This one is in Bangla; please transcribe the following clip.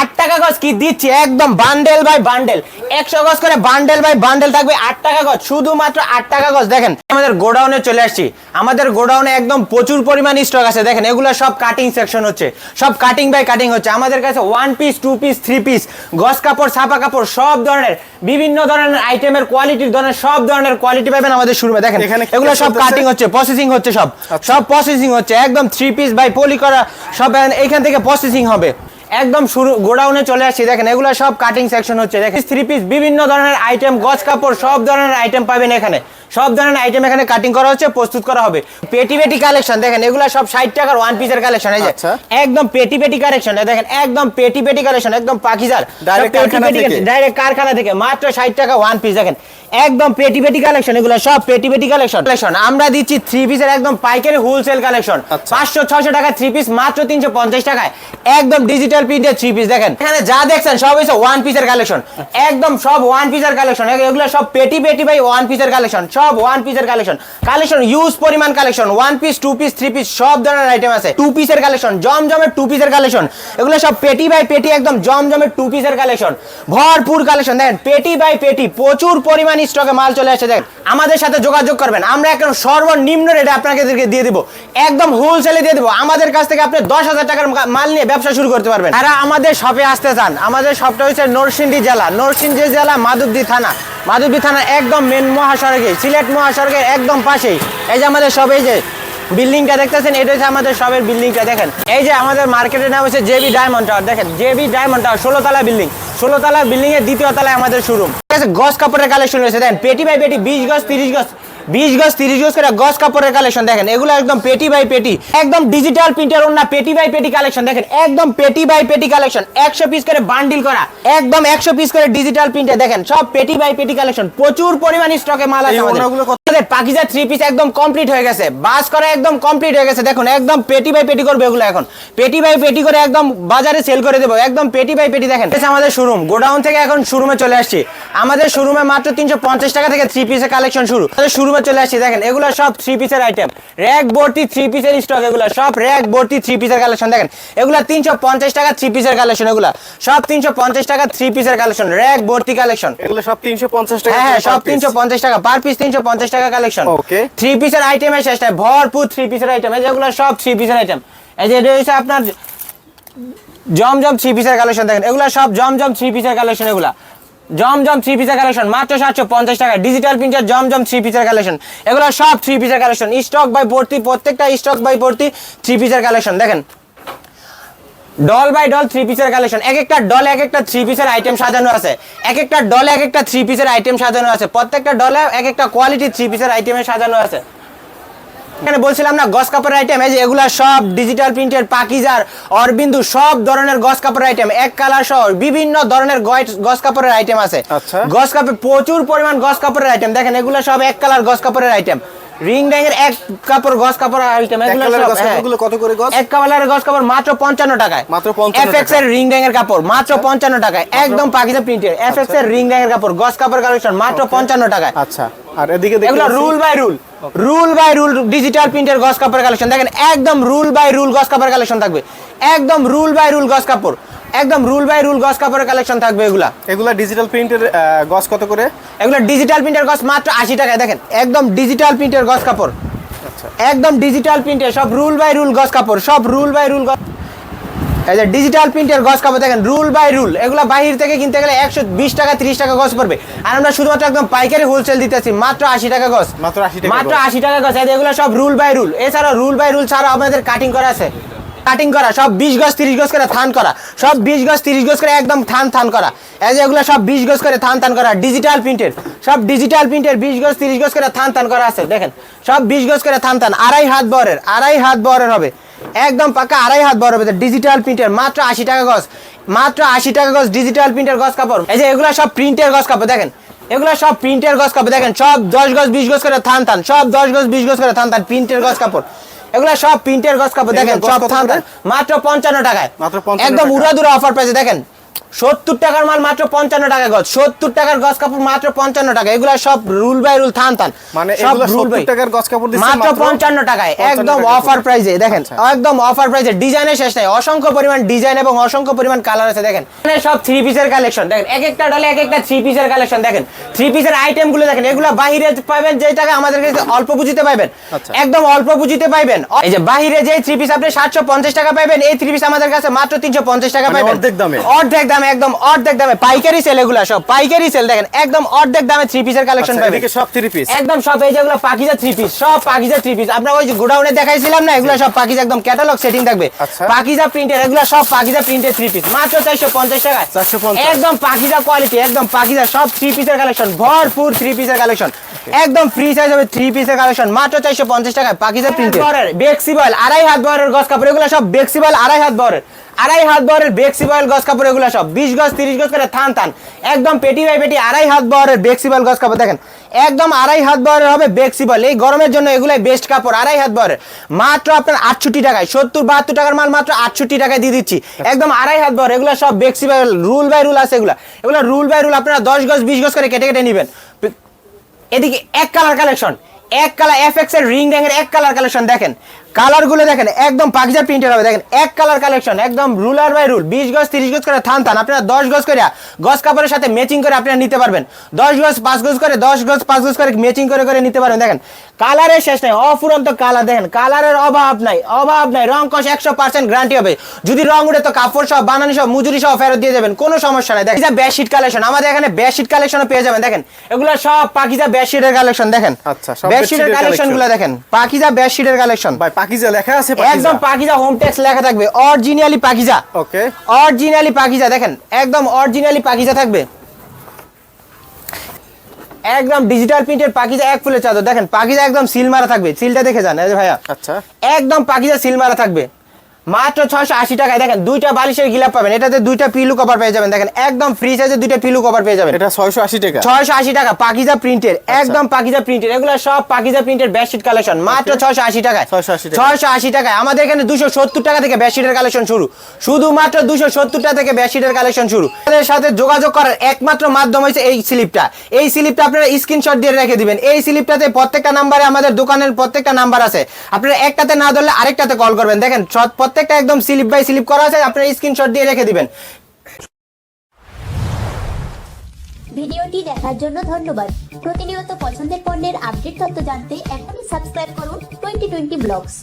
আট টাকা গজ কি দিচ্ছি? একদম বান্ডেল বাই বান্ডেল একশো গজ করে বান্ডেল বাই বান্ডেল থাকবে আট টাকা গজ। শুধুমাত্র আট টাকা গজ। দেখেন আমাদের গোডাউনে চলে আসছি। আমাদের গোডাউনে একদম প্রচুর পরিমাণ স্টক আছে। দেখেন এগুলো সব কাটিং সেকশন হচ্ছে। সব কাটিং বাই কাটিং হচ্ছে। আমাদের কাছে one piece two piece three piece গজ কাপড় ছাপা কাপড় সব ধরনের বিভিন্ন ধরনের আইটেমের কোয়ালিটির ধরনের সব ধরনের কোয়ালিটি পাবেন আমাদের শুরুমে দেখেন এগুলো সব কাটিং হচ্ছে প্রসেসিং হচ্ছে সব। আচ্ছা। সব প্রসেসিং হচ্ছে। একদম থ্রি পিস বাই পলি করা সব এখান থেকে প্রসেসিং হবে। একদম শুরু, গোডাউনে চলে আসছি। দেখেন, এগুলো সব কাটিং সেকশন হচ্ছে। দেখেন থ্রি পিস বিভিন্ন ধরনের আইটেম গজ কাপড়, সব ধরনের আইটেম পাবেন এখানে। সব ধরনের আইটেম এখানে কাটিং করা হচ্ছে প্রস্তুত করা হবে পেটি পেটি কালেকশন দেখেন এগুলো সব ষাট টাকার ওয়ান পিসের কালেকশন এই যে আচ্ছা। একদম পেটি পেটি কালেকশন দেখেন একদম পেটি পেটি কালেকশন একদম পাকিজার? ডাইরেক্ট কারখানা থেকে মাত্র ষাট টাকা ওয়ান পিস দেখেন একদম পেটি পেটি কালেকশন এগুলো সব পেটি পেটি কালেকশন কালেকশন আমরা দিচ্ছি থ্রি পিসের একদম পাইকারি হোলসেল কালেকশন আচ্ছা। পাঁচশো ছশো টাকা থ্রি পিস মাত্র তিনশো পঞ্চাশ টাকায় একদম ডিজিটাল প্রিন্টের থ্রি পিস দেখেন এখানে যা দেখছেন সব হচ্ছে ওয়ান পিসের কালেকশন একদম সব ওয়ান পিসের কালেকশন এগুলো সব পেটি পেটি বাই ওয়ান পিসের কালেকশন সব ওয়ান পিসের কালেকশন কালেকশন ইউজ পরিমাণ collection one piece two piece three piece সব ধরনের আইটেম আছে। টু পিসের কালেকশন জমজমের টু পিসের কালেকশন এগুলো সব পেটি বাই পেটি একদম জমজমের টু পিসের কালেকশন ভরপুর কালেকশন দেখেন পেটি বাই পেটি প্রচুর পরিমাণ স্টকে মাল চলে আসে দেখেন, আমাদের সাথে যোগাযোগ করবেন। আমরা একদম সর্বনিম্ন রেটে আপনাকে দিয়ে দিব। একদম হোলসেলে দিয়ে দিব। আমাদের কাছ থেকে আপনি দশ হাজার টাকার মাল নিয়ে ব্যবসা শুরু করতে পারবেন। তারা আমাদের শপে আসতে চান। আমাদের শপটা হচ্ছে নরসিংদী জেলা। নরসিংদী জেলা, মাধবদী থানা। মাধবদী থানা একদম মেন মহাসড়কে। সিলেট মহাসড়কের একদম পাশেই। এই যে আমাদের সব এই যে বিল্ডিংটা দেখতেছেন, এটা হচ্ছে আমাদের সবের বিল্ডিংটা, দেখেন। এই যে আমাদের মার্কেটের নাম হচ্ছে জেবি ডায়মন্ড টাওয়ার, দেখেন। জেবি ডায়মন্ড টাওয়ার, ষোলো তলা বিল্ডিং। ষোলো তলা বিল্ডিং এর দ্বিতীয় তলায় আমাদের শোরুম ঠিক আছে, গছ কাপড়ের কালেকশন রয়েছে, দেখেন, পেটি বাই পেটি, বিশ গছ তিরিশ গজ। বিশ গজ তিরিশ গজ করে গজ কাপড়ের কালেকশন দেখেন। এগুলো একদম পেটি বাই পেটি একদম ডিজিটাল প্রিন্টার ওনা পেটি বাই পেটি কালেকশন দেখেন। একদম পেটি বাই পেটি কালেকশন একশো পিস করে বান্ডিল করা একদম একশো পিস করে ডিজিটাল প্রিন্টার দেখেন। সব পেটি বাই পেটি কালেকশন প্রচুর পরিমাণ স্টকে মাল আছে আমাদের। পাকিজা থ্রি পিস একদম কমপ্লিট হয়ে গেছে। বাস করা একদম কমপ্লিট হয়ে গেছে। দেখুন একদম পেটি বাই পেটি করবে এগুলো এখন। পেটি বাই পেটি করে একদম বাজারে সেল করে দেবো। একদম পেটি বাই পেটি দেখেন। আমাদের শোরুম গোডাউন থেকে এখন শোরুমে চলে আসছি। আমাদের শোরুমে মাত্র তিনশো পঞ্চাশ টাকা থেকে থ্রি পিসের কালেকশন শুরু। আমাদের শোরুমে চলে আসছি। দেখেন এগুলো সব থ্রি পিসের আইটেম র্যাক ভর্তি থ্রি পিসের স্টক এগুলো। সব র্যাক ভর্তি থ্রি পিসের কালেকশন দেখেন এগুলো তিনশো পঞ্চাশ টাকা থ্রি পিসের কালেকশন এগুলো। সব তিনশো পঞ্চাশ টাকা থ্রি পিসের কালেকশন র্যাক ভর্তি কালেকশন এগুলো সব তিনশো পঞ্চাশ টাকা হ্যাঁ হ্যাঁ সব তিনশো পঞ্চাশ টাকা। পার পিস তিনশো পঞ্চাশ টাকা কালেকশন Okay. থ্রি পিসের আইটেমের শেষ নাই ভরপুর থ্রি পিসের আইটেম এই যেগুলো সব থ্রি পিসের আইটেম এই যে এটা হচ্ছে আপনার জমজম থ্রি পিসের কালেকশন দেখেন। এগুলো সব জমজম থ্রি পিসের কালেকশন এগুলা। জমজম থ্রি পিসের কালেকশন মাত্র সাতশো পঞ্চাশ টাকা। ডিজিটাল প্রিন্টার জমজম থ্রি পিসের কালেকশন এগুলো সব থ্রি পিসের কালেকশন স্টক বাই ভর্তি প্রত্যেকটা স্টক বাই ভর্তি থ্রি পিসের কালেকশন দেখেন ডল বাই ডল থ্রি পিসের কালেকশন এক একটা ডল এক একটা থ্রি পিসের আইটেম সাজানো আছে। এক একটা ডলে এক একটা থ্রি পিসের আইটেম সাজানো আছে। প্রত্যেকটা ডলে এক একটা কোয়ালিটি থ্রি পিসের আইটেমে সাজানো আছে। এখানে বলছিলাম না গস কাপড়ের আইটেম এই যে এগুলা সব ডিজিটাল প্রিন্টের পাকিজার অরবিন্দু সব ধরনের গস কাপড়ের আইটেম এক কালার সহ বিভিন্ন ধরনের গস কাপড়ের আইটেম আছে। আচ্ছা। গস কাপড় প্রচুর পরিমাণ গস কাপড়ের আইটেম দেখেন এগুলো সব এক কালার গস কাপড়ের আইটেম রিং ড্যাঙের এক কাপড় গস কাপড়ের আইটেম এগুলো হ্যাঁ। কত করে গজ? এক কালারের গস কাপড় মাত্র পঞ্চান্ন টাকায়। মাত্র 55 এফএক্স এর রিং ড্যাঙের কাপড় মাত্র পঞ্চান্ন টাকায়। একদম পাকিজা প্রিন্টের এফএক্স এর রিং ড্যাঙের কাপড় গস কাপড় কালেকশন মাত্র পঞ্চান্ন টাকায়। আচ্ছা। আর এদিকে দেখতে এগুলো rule by rule rule by rule digital প্রিন্টের গস কাপড় কালেকশন দেখেন একদম রুল বাই রুল গস কাপড় কালেকশন থাকবে। একদম রুল বাই রুল গস কাপড়। একদম রুল বাই রুল গস কাপড়ের কালেকশন থাকবে এগুলা। এগুলা ডিজিটাল প্রিন্টের গজ কত করে? এগুলো ডিজিটাল প্রিন্টের গস মাত্র আশি টাকায়। দেখেন একদম ডিজিটাল প্রিন্টের গস কাপড়। আচ্ছা। একদম ডিজিটাল প্রিন্টের সব রুল বাই রুল গস কাপড় সব রুল বাই রুল এই যে ডিজিটাল প্রিন্টের গস কাপড় দেখেন রুল বাই রুল। এগুলো বাহির থেকে কিনতে গেলে একশো বিশ টাকা তিরিশ টাকা গস পড়বে। আর আমরা শুধুমাত্র একদম পাইকারি হোলসেল দিতেছি মাত্র আশি টাকা গস। মাত্র 80 টাকা মাত্র। আশি টাকা গস। যে এগুলো সব রুল বাই রুল। এছাড়া রুল বাই রুল ছাড়া আমাদের কাটিং করা আছে। কাটিং করা, সব বিশ গজ, তিরিশ গজ করে থান করা, সব বিশ গজ, তিরিশ গজ করে একদম থান থান করা। এই যে এগুলো সব বিশ গজ করে থান থান করা ডিজিটাল প্রিন্টের সব ডিজিটাল প্রিন্টের বিশ গজ, তিরিশ গজ করে থান থান করা আছে, দেখেন। সব বিশ গজ করে থান থান আড়াই হাত বরের, আড়াই হাত বরের হবে। একদম পাকা আড়াই হাত বড় হবে ডিজিটাল প্রিন্টের মাত্র আশি টাকা গজ, মাত্র আশি টাকা গজ ডিজিটাল প্রিন্টের গজ কাপড়। এই যে এগুলো সব প্রিন্টের গজ কাপড়, দেখেন। এগুলো সব প্রিন্টের গজ কাপড়, দেখেন, সব দশ গজ, বিশ গজ করে থান থান সব দশ গজ, বিশ গজ করে থান থান প্রিন্টের গজ কাপড়। এগুলো সব প্রিন্টের গজ কাপড়। দেখেন সব মাত্র পঞ্চান্ন টাকায়। মাত্র একদম উড়া উড়াদুরা অফার পেয়েছে। দেখেন সত্তর টাকার মাল মাত্র পঞ্চান্ন টাকা গজ। সত্তর টাকার গজ কাপড় মাত্র পঞ্চান্ন টাকা। এগুলা সব রুল বাই রুল থান থান। মানে সব by- 70 টাকার গজ কাপড় মাত্র পঞ্চান্ন টাকায়। একদম অফার প্রাইজে দেখেন আচ্ছা। একদম অফার প্রাইজে ডিজাইনের শেষ নাই। অসংখ্য পরিমাণ ডিজাইন এবং অসংখ্য পরিমাণ কালার আছে দেখেন। এখানে সব থ্রি পিসের কালেকশন দেখেন। এক একটা ডালে এক একটা থ্রি পিসের কালেকশন দেখেন। থ্রি পিসের আইটেমগুলো দেখেন। এগুলো বাহিরে পাবেন যে টাকা আমাদের কাছে অল্প পুঁজিতে পাবেন আচ্ছা। একদম অল্প পুঁজিতে পাইবেন। এই যে বাহিরে যে থ্রি পিস আপনি সাতশো পঞ্চাশ টাকা পাইবেন এই থ্রি পিস আমাদের কাছে মাত্র তিনশো পঞ্চাশ টাকা মানে পাইবেন। অর্ধেক দামে? অর্ধেক দামে। একদম অর্ধেক দামে পাইকারি সেল এগুলো সব পাইকারি সেল দেখেন একদম অর্ধেক দামে থ্রি পিসের কালেকশন পাইবেন এদিকে সব থ্রি পিস একদম সব এই যেগুলো পাকিজা থ্রি পিস সব পাকিজা থ্রি পিস আপনার ওই যে গোডাউনে দেখাইছিলাম না এগুলো সব পাকিজা একদম ক্যাটালগ সেটিং থাকবে। আচ্ছা। পাকিজা প্রিন্টের এগুলো সব পাকিজা প্রিন্টের থ্রি পিস মাত্র চারশো পঞ্চাশ টাকা 450 একদম পাকিজা কোয়ালিটি একদম পাকিজা সব থ্রি পিসের কালেকশন ভরপুর থ্রি পিসের কালেকশন একদম ফ্রি সাইজ হবে থ্রি পিসের কালেকশন মাত্র চারশো পঞ্চাশ টাকায় পাকিজা প্রিন্টের বেক্সিবল আড়াই হাত বহরের গজ কাপড় এগুলো সব বেক্সিবল আড়াই হাত বহরের আড়াই হাত বহরের বেক্সিবল গজ কাপড়, এগুলো সব। বিশ গজ, তিরিশ গজ করে থান থান। একদম পেটি বাই পেটি আড়াই হাত বহরের বেক্সিবল গজ কাপড়, দেখেন। একদম আড়াই হাত বহরের হবে বেক্সিবল এই গরমের জন্য এগুলাই বেস্ট কাপড়, আড়াই হাত বহরের মাত্র আপনার আটষট্টি টাকায়, সত্তর, বাহাত্তর টাকার মাল মাত্র আটষট্টি টাকায় দিয়ে দিচ্ছি। একদম আড়াই হাত বহর এগুলো সব বেক্সিবল রুল বাই রুল আছে এগুলো। এগুলো রুল বাই রুল আপনারা দশ গজ, বিশ গজ করে কেটে কেটে নেবেন। এদিকে এক কালার কালেকশন। এক কালার এফএক্স এর রিং এর এক কালার কালেকশন দেখেন। কালারগুলো দেখেন একদম পাকিজা প্রিন্টের হবে। দেখেন এক কালার কালেকশন একদম রুলার বাই রুল বিশ গজ তিরিশ গজ করে থান থান। আপনারা দশ গজ করে গজ কাপড়ের সাথে ম্যাচিং করে আপনারা নিতে পারবেন। দশ গজ পাঁচ গজ করে দশ গজ পাঁচ গজ করে ম্যাচিং করে করে নিতে পারবেন। দেখেন কালারের শেষ নাই অফুরন্ত কালার দেখেন। কালারের অভাব নাই অভাব নাই। রং কষ একশো পার্সেন্ট গ্যারান্টি হবে। যদি রং উঠে তো কাপড় সব বানানি সব মজুরি সব ফেরত দিয়ে যাবেন কোনো সমস্যা নাই। দেখেন বেডশিট কালেকশন আমাদের এখানে বেডশিট কালেকশনও পেয়ে যাবেন। দেখেন এগুলো সব পাকিজা বেডশিটের কালেকশন দেখেন। আচ্ছা, বেডশিটের bedsheet এর কালেকশনগুলো collection। দেখেন। পাকিজা বেডশিটের কালেকশন ভাই পাকিজা লেখা আছে একদম পাকিজা হোম লেখা থাকবে। Originally Pakiza okay originally Pakiza দেখেন একদম অরিজিনালি পাকিজা থাকবে। একদম ডিজিটাল প্রিন্টের পাকিজা এক ফুলের চাদর। দেখেন পাকিজা একদম সিল মারা থাকবে। সিলটা দেখে যান ভাইয়া। আচ্ছা। একদম পাকিজা সিল মারা থাকবে। মাত্র ছয়শো আশি টাকায় দেখেন দুইটা বালিশের গিলাপ পাবেন। এটাতে দুইটা পিলু কভার পেয়ে যাবেন। দেখেন একদম ফ্রি সাইজে দুইটা পিলু কভার পেয়ে যাবেন। এটা ছয়শো আশি টাকা। ছয়শো আশি টাকা পাকিজা প্রিন্টের একদম পাকিজা প্রিন্টের এগুলো সব পাকিজা প্রিন্টের বেডশিট কালেকশন মাত্র ছয়শো আশি টাকায়। 680 টাকা। ছয়শো আশি টাকায়। আমাদের এখানে দুশো সত্তর টাকা থেকে বেডশিটের কালেকশন শুরু। শুধুমাত্র দুশো সত্তর টাকা থেকে বেডশিটের কালেকশন শুরু। আমাদের সাথে যোগাযোগ করার একমাত্র মাধ্যম হচ্ছে এই স্লিপটা এই স্লিপটা আপনারা স্ক্রিনশট দিয়ে রেখে দিবেন। এই স্লিপটাতে প্রত্যেকটা নাম্বারে আমাদের দোকানের প্রত্যেকটা নাম্বার আছে। আপনারা একটাতে না ধরলে আরেকটাতে কল করবেন। দেখেন প্রত্যেকটা একদম স্লিপ বাই স্লিপ করা আছে, আপনারা স্ক্রিনশট দিয়ে রেখে দিবেন। ভিডিওটি দেখার জন্য ধন্যবাদ। প্রতিনিয়ত পছন্দের পণ্যের আপডেট তথ্য জানতে এখনই সাবস্ক্রাইব করুন টোয়েন্টি টোয়েন্টি ব্লগস।